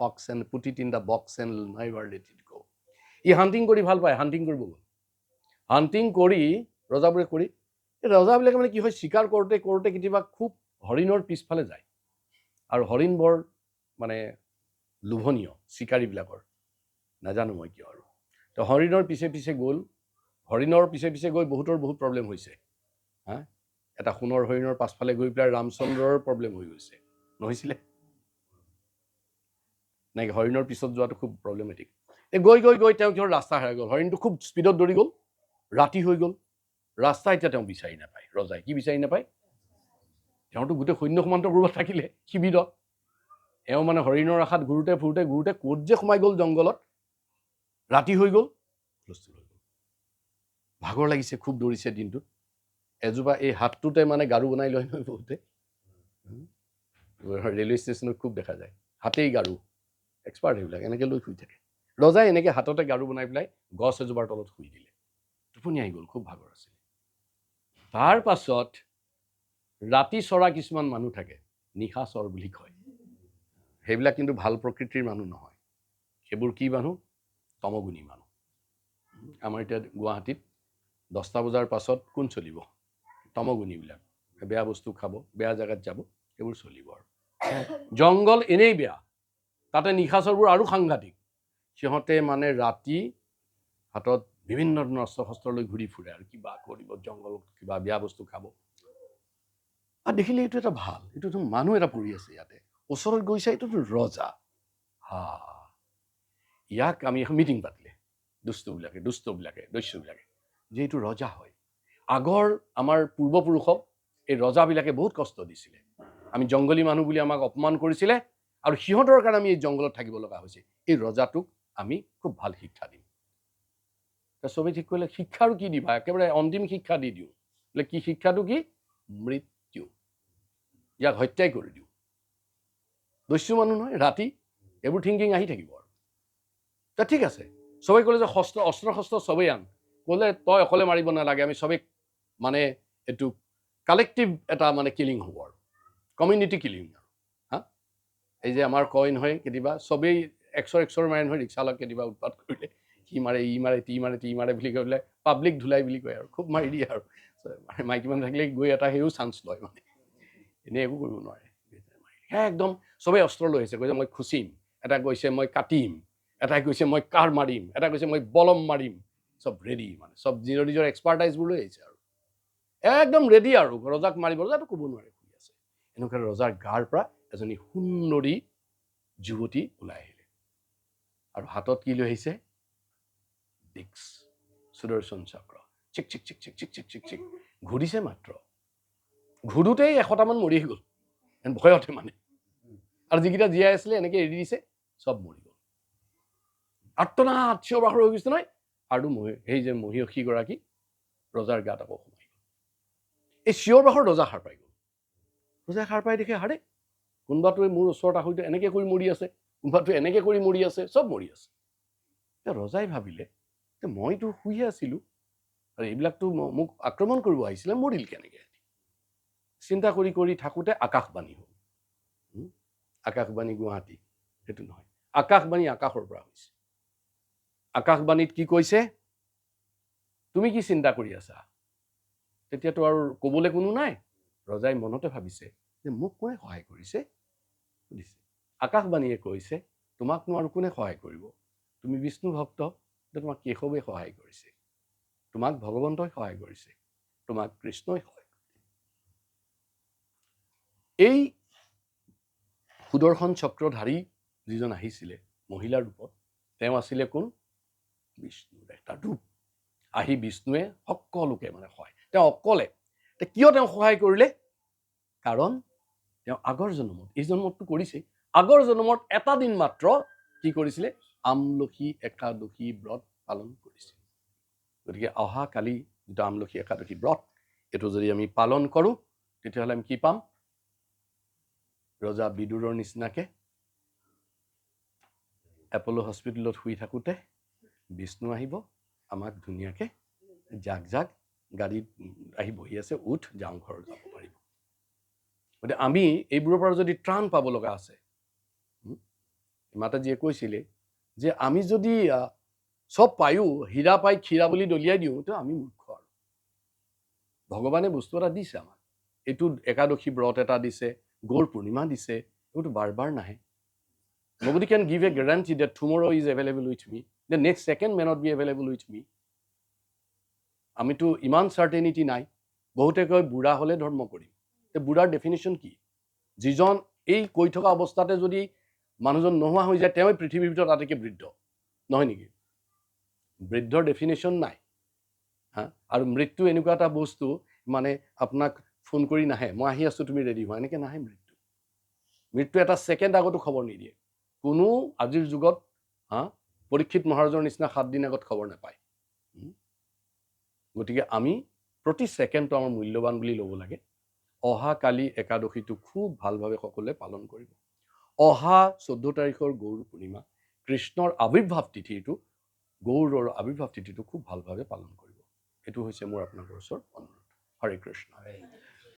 Fox and put it in the box and never let it go' E hunting কৰি ভালো পায় hunting কৰিব গ'ল hunting কৰি ৰজাবোৰে কৰি এই ৰজাবিলাকে মানে কি হয় চিকাৰ কৰোঁতে কৰোঁতে কেতিয়াবা খুব হৰিণৰ পিছফালে যায়। আৰু হৰিণ বৰ মানে লোভনীয় চিকাৰীবিলাকৰ নাজানো মই কিয় আৰু। তো হৰিণৰ পিছে পিছে গ'ল হৰিণৰ পিছে পিছে গৈ বহুতৰ বহুত প্ৰব্লেম হৈছে। হা? এটা সোণৰ হৰিণৰ পাছফালে গৈ পেলাই ৰামচন্দ্ৰৰ প্ৰব্লেম হৈ গৈছে। নহৈছিলে? নাই হৰিণৰ পিছত যোৱাটো খুব প্ৰব্লেমেটিক গৈ গৈ গৈ তেওঁ কিহৰ ৰাস্তা হেৰাই গ'ল? হৰিণটো খুব স্পীডত দৌৰি গ'ল, ৰাতি হৈ গ'ল। ৰাস্তা এতিয়া তেওঁ বিচাৰি নাপায়। ৰজাই কি বিচাৰি নাপায়? তেওঁতো গোটেই সৈন্য সমান্ত ক'ৰবাত থাকিলে, শিবিৰত। এওঁ মানে হৰিণৰ আশাত ঘূৰোতে, ফুৰোতে, ঘূৰোতে ক'ত যে সোমাই গ'ল জংঘলত, ৰাতি হৈ গ'ল, হুলস্থুল হৈ গ'ল। ভাগৰ লাগিছে, খুব দৌৰিছে দিনটোত। এজোপা এই হাতটোতে মানে গাৰু বনাই লয় নহয় বহুতে। ৰেলৱে ষ্টেচনত খুব দেখা যায়। হাতেই গাৰু। এক্সপাৰ্ট সেইবিলাক এনেকৈ লৈ শুই থাকে। ৰজাই এনেকৈ হাততে গাৰু বনাই পেলাই গছ এজোপাৰ তলত শুই দিলে। টোপনি আহি গ'ল, খুব ভাগৰ আছিল। তাৰ পাছত ৰাতি চৰা কিছুমান মানুহ থাকে, নিশা চৰ বুলি কয়। সেইবিলাক কিন্তু ভালো প্ৰকৃতিৰ মানুহ নহয়। সেইবোৰ কি মানুহ? তমগুণী মানুহ। আমাৰ এতিয়া গুৱাহাটীত দহটা বজাৰ পাছত কোন চলিব? তমগুণীবিলাক। বেয়া বস্তু খাব, বেয়া জেগাত যাব, সেইবোৰ চলিব আৰু। জংঘল এনেই বেয়া। তাতে নিশাচৰবোৰ আৰু সাংঘাতিক। সিহঁতে মানে ৰাতি হাতত বিভিন্ন ধৰণৰ অস্ত্ৰ শস্ত্ৰ লৈ ঘূৰি ফুৰে আৰু কিবা কৰিব, জংঘলত কিবা বেয়া বস্তু খাব। আৰু দেখিলে এইটো এটা ভালো, এইটোতো মানুহ এটা পৰি আছে ইয়াতে। ওচৰত গৈছে, এইটোতো ৰজা। হা, ইয়াক আমি এখন মিটিং পাতিলে, দুষ্টবিলাকে দুষ্টবিলাকে, দস্যুবিলাকে, যে এইটো ৰজা হয়। আগৰ আমাৰ পূৰ্বপুৰুষক এই ৰজাবিলাকে বহুত কষ্ট দিছিলে। আমি জংগলী মানুহ বুলি আমাক অপমান কৰিছিলে। আৰু সিহঁতৰ কাৰণে আমি এই জংঘলত থাকিব লগা হৈছে। এই ৰজাটোক আমি খুব ভাল শিক্ষা দিম। চবেই ঠিক কৰিলে শিক্ষাৰো কি দিবা? একেবাৰে অন্তিম শিক্ষা দি দিওঁ। বোলে কি শিক্ষাটো কি? মৃত্যু। ইয়াক হত্যাই কৰি দিওঁ। দস্যু মানুহ নহয় ৰাতি এইবোৰ থিংকিং আহি থাকিব আৰু। তা ঠিক আছে চবেই ক'লে যে শস্ত্ৰ অস্ত্ৰ শস্ত্ৰ চবেই আন। ক'লে তই অকলে মাৰিব নালাগে আমি চবেই মানে এইটো কালেক্টিভ এটা মানে কিলিং হ'ব আৰু। কমিউনিটি কিলিং আৰু এই যে আমাৰ কয় নহয় কেতিয়াবা চবেই একশৰ একশৰ মাৰে নহয় ৰিক্সাৱালাক কেতিয়াবা উৎপাত কৰিলে। সি মাৰে ই মাৰে টি মাৰে টি মাৰে বুলি কৈ পেলাই পাব্লিক ধুলাই বুলি কয় আৰু খুব মাৰি দিয়ে আৰু। মাইকী মানুহ থাকিলে গৈ এটা সেও চান্স লয় মানে। এনেই একো কৰিব নোৱাৰে। সেয়া একদম চবেই অস্ত্ৰ লৈ আহিছে কৈছে মই খুচিম এটা কৈছে মই কাটিম এটাই কৈছে মই কাৰ মাৰিম এটা কৈছে মই বলম মাৰিম চব ৰেডি মানে চব নিজৰ নিজৰ এক্সপাৰ্টাইজবোৰ লৈ আহিছে আৰু। একদম ৰেডি আৰু ৰজাক মাৰিব ৰজাটো ক'ব নোৱাৰে আছে। এনেকুৱা ৰজাৰ গাৰ পৰা এজনী সুন্দৰী যুৱতী ওলাই আহিলে। আৰু হাতত কি লৈ আহিছে? ডিক্স সুদৰ্শন চক্ৰ। চিক চিক চিক চিক চিক চিক চিক চিক। ঘূৰিছে মাত্ৰ। ঘূৰোতেই এশটামান মৰি গ'ল। ভয়তে মানে। আৰু যিকেইটা জীয়াই আছিলে এনেকৈ এৰি দিছে চব মৰি গ'ল। আৰ্তনাদ চিঞৰ বাখৰ হৈ গৈছে নহয়। আৰু মহি সেই যে মহিয়সীগৰাকী ৰজাৰ গাত আকৌ সোমাই গ'ল। এই চিঞৰ বাখৰ ৰজা সাৰ পাই গ'ল। ৰজাই সাৰ পাই দেখে হাৰে। কোনোবাটোৱে মোৰ ওচৰত আহোঁতে এনেকৈ কৰি মৰি আছে কোনোবাটোৱে এনেকৈ কৰি মৰি আছে চব মৰি আছে। এতিয়া ৰজাই ভাবিলে যে মইতো শুইয়ে আছিলোঁ আৰু এইবিলাকতো মোক আক্ৰমণ কৰিব আহিছিলে মৰিল কেনেকৈ? চিন্তা কৰি কৰি থাকোঁতে আকাশবাণী হ'ল? আকাশবাণী গুৱাহাটী সেইটো নহয় আকাশবাণী আকাশৰ পৰা হৈছে। আকাশবাণীত কি কৈছে? তুমি কি চিন্তা কৰি আছা? তেতিয়াতো আৰু ক'বলৈ কোনো নাই। ৰজাই মনতে ভাবিছে যে মোক কোনে সহায় কৰিছে? আকাশবাণীয়ে কৈছে তোমাকনো আৰু কোনে সহায় কৰিব? তুমি বিষ্ণু ভক্ত তোমাক কেশৱে সহায় কৰিছে। তোমাক ভগৱন্তই সহায় কৰিছে তোমাক কৃষ্ণই সহায় কৰিছে। এই সুদৰ্শন চক্ৰধাৰী যিজন আহিছিলে মহিলাৰ ৰূপত তেওঁ আছিলে কোন? বিষ্ণুৰ এটা ৰূপ। আহি বিষ্ণুৱে সকলোকে মানে সহায় তেওঁ অকলে কিয় তেওঁ সহায় কৰিলে? কাৰণ তেওঁ আগৰ জন্মত, এই জন্মতটো কৰিছেই আগৰ জন্মত এটা দিন মাত্ৰ কি কৰিছিলে? আমলখি একাদশী ব্ৰত পালন কৰিছিল গতিকে অহা কালি যিটো আমলখি একাদশী ব্ৰত, এইটো যদি আমি পালন কৰোঁ, তেতিয়াহ'লে আমি কি পাম? ৰজা বিদুৰৰ নিচিনাকে এপল' হস্পিটেলত শুই থাকোঁতে বিষ্ণু আহিব, আমাক ধুনীয়াকে জাক জাক গাড়ীত আহি বহি আছে, উঠ, যাওঁ ঘৰ যাব পাৰিব। গতিকে আমি এইবোৰৰ পৰা যদি ত্ৰাণ পাব লগা আছে মাতাজীয়ে কৈছিলে যে আমি যদি চব পায়ো, হীৰা পাই ক্ষীৰা বুলি দলিয়াই দিওঁ তো আমি মূৰ্খ আৰু। ভগৱানে বস্তু এটা দিছে আমাক। এইটো একাদশী ব্ৰত এটা দিছে, গৌৰ পূৰ্ণিমা দিছে এইবোৰতো বাৰ বাৰ নাহে can give a guarantee that tomorrow is available with me the next second may not be available with me আমিতো ইমান চাৰ্টেনিটি নাই, বহুতে কয়, বুঢ়া হ'লে ধৰ্ম কৰিম। তে বুঢ়াৰ ডেফিনেশ্যন কি? যিজন এই কৈ থকা অৱস্থাতে যদি মানুহজন নোহোৱা হৈ যায় তেওঁই পৃথিৱীৰ ভিতৰত আটাইতকৈ বৃদ্ধ। নহয় নেকি? বৃদ্ধৰ ডেফিনেশ্যন নাই। হা? আৰু মৃত্যু এনেকুৱা এটা বস্তু মানে আপোনাক ফোন কৰি নাহে, মই আহি আছোঁ, তুমি ৰেডি হোৱা? এনেকৈ নাহে মৃত্যু। মৃত্যু এটা ছেকেণ্ড আগতো খবৰ নিদিয়ে। কোনো আজিৰ যুগত, হা? পৰীক্ষিত মহাৰাজৰ নিচিনা সাতদিন আগত খবৰ নাপায়? গতিকে আমি প্ৰতি ছেকেণ্ডটো আমাৰ মূল্যৱান বুলি ল'ব লাগে। অহা কালি একাদশীটো খুব ভালভাৱে সকলোৱে পালন কৰিব। অহা চৈধ্য তাৰিখৰ গৌৰ পূৰ্ণিমা কৃষ্ণৰ আৱিৰ্ভাৱ তিথিটো গৌৰৰ আৱিৰ্ভাৱ তিথিটো খুব ভালভাৱে পালন কৰিব। এইটো হৈছে মোৰ আপোনালোকৰ ওচৰত অনুৰোধ। হৰে কৃষ্ণ।